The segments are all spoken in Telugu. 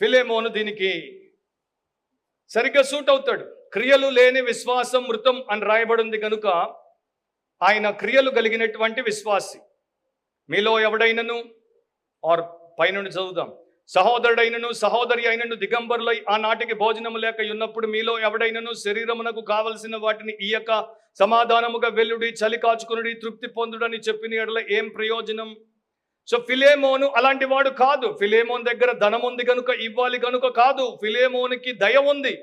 ఫిలేమోను దీనికి సరిగ్గా సూట్ అవుతాడు. క్రియలు లేని విశ్వాసం మృతం అని రాయబడింది కనుక ఆయన క్రియలు కలిగినటువంటి విశ్వాసి. మీలో ఎవడైనను? ఆర్ పైనుండి చదువుదాం. సహోదరుడైనను సహోదరి అయినను దిగంబరులై ఆనాటికి భోజనము లేక ఉన్నప్పుడు మీలో ఎవడైనను? శరీరమునకు కావలసిన వాటిని ఈయక సమాధానముగా వెల్లుడి చలి కాచుకునుడి తృప్తి పొందుడని చెప్పిన ఎడల ఏం ప్రయోజనం? సో ఫిలేమోను అలాంటి వాడు కాదు. ఫిలేమోన్ దగ్గర ధనం ఉంది కనుక ఇవ్వాలి కనుక కాదు. ఫిలేమోనికి దయ ఉంది.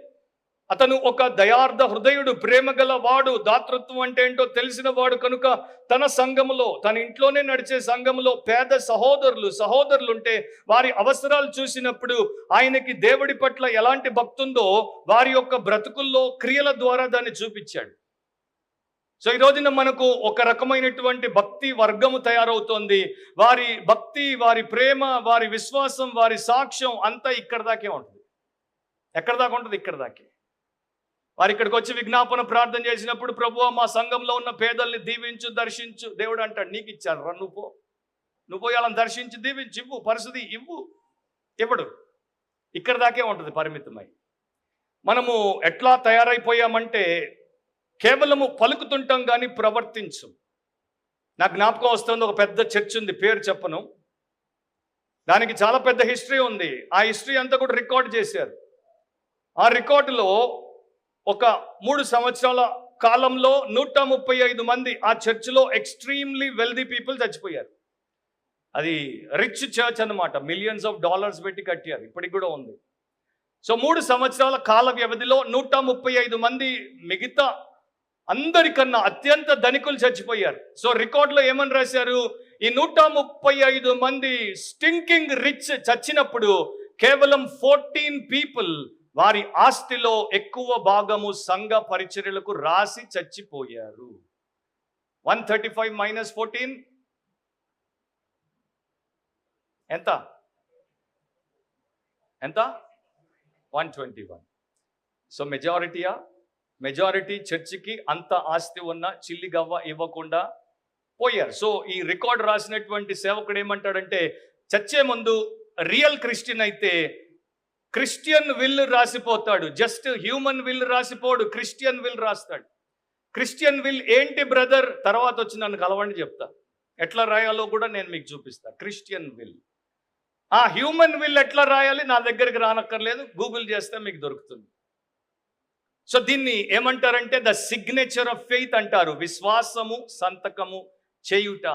అతను ఒక దయార్థ హృదయుడు ప్రేమ గల వాడు దాతృత్వం అంటే ఏంటో తెలిసిన వాడు కనుక తన సంఘములో తన ఇంట్లోనే నడిచే సంఘములో పేద సహోదరులు సహోదరులుంటే వారి అవసరాలు చూసినప్పుడు ఆయనకి దేవుడి పట్ల ఎలాంటి భక్తుందో వారి యొక్క బ్రతుకుల్లో క్రియల ద్వారా దాన్ని చూపించాడు. సో ఈ రోజున మనకు ఒక రకమైనటువంటి భక్తి వర్గము తయారవుతోంది. వారి భక్తి వారి ప్రేమ వారి విశ్వాసం వారి సాక్ష్యం అంతా ఇక్కడ దాకే ఉంటుంది. ఎక్కడ దాకా ఉంటుంది? ఇక్కడ దాకే. వారు ఇక్కడికి వచ్చి విజ్ఞాపన ప్రార్థన చేసినప్పుడు ప్రభు మా సంఘంలో ఉన్న పేదల్ని దీవించు దర్శించు. దేవుడు అంటాడు నీకు ఇచ్చాడు రా నువ్వు పో. నువ్వు పోయి వాళ్ళని దర్శించి దీవించి ఇవ్వు పరిస్థితి ఇవ్వు ఇవ్వడు. ఇక్కడ దాకే ఉంటుంది పరిమితమై. మనము ఎట్లా తయారైపోయామంటే కేవలము పలుకుతుంటాం కానీ ప్రవర్తించం. నాకు జ్ఞాపకం వస్తుంది ఒక పెద్ద చర్చ్ ఉంది పేరు చెప్పను. దానికి చాలా పెద్ద హిస్టరీ ఉంది. ఆ హిస్టరీ అంతా కూడా రికార్డ్ చేశారు. ఆ రికార్డులో ఒక మూడు సంవత్సరాల కాలంలో నూట ముప్పై ఐదు మంది ఆ చర్చిలో ఎక్స్ట్రీమ్లీ వెల్దీ పీపుల్ చచ్చిపోయారు. అది రిచ్ చర్చ్ అన్నమాట. మిలియన్స్ ఆఫ్ డాలర్స్ పెట్టి కట్టారు. ఇప్పటికి కూడా ఉంది. సో మూడు సంవత్సరాల కాల వ్యవధిలో నూట ముప్పై ఐదు మంది మిగతా అందరికన్నా అత్యంత ధనికులు చచ్చిపోయారు. సో రికార్డులో ఏమని రాశారు? ఈ నూట ముప్పై ఐదు మంది స్టింకింగ్ రిచ్ చచ్చినప్పుడు కేవలం ఫోర్టీన్ పీపుల్ వారి ఆస్తిలో ఎక్కువ భాగము సంఘ పరిచర్యలకు రాసి చచ్చిపోయారు. One thirty five minus fourteen. ఎంత? ఎంత? One twenty one. సో మెజారిటీయా? మెజారిటీ చర్చికి అంత ఆస్తి ఉన్న చిల్లి గవ్వ ఇవ్వకుండా పోయారు. సో ఈ రికార్డ్ రాసినటువంటి సేవకుడు ఏమంటాడంటే చచ్చే ముందు రియల్ క్రిస్టియన్ అయితే క్రిస్టియన్ విల్ రాసిపోతాడు. జస్ట్ హ్యూమన్ విల్ రాసిపోడు క్రిస్టియన్ విల్ రాస్తాడు. క్రిస్టియన్ విల్ ఏంటి బ్రదర్? తర్వాత వచ్చి నన్ను కలవండి చెప్తా. ఎట్లా రాయాలో కూడా నేను మీకు చూపిస్తా. Christian will. ఆ హ్యూమన్ విల్ ఎట్లా రాయాలి? నా దగ్గరికి రానక్కర్లేదు. గూగుల్ చేస్తే మీకు దొరుకుతుంది. సో దీన్ని ఏమంటారంటే ద సిగ్నేచర్ ఆఫ్ ఫెయిత్ అంటారు. విశ్వాసము సంతకము చేయుట.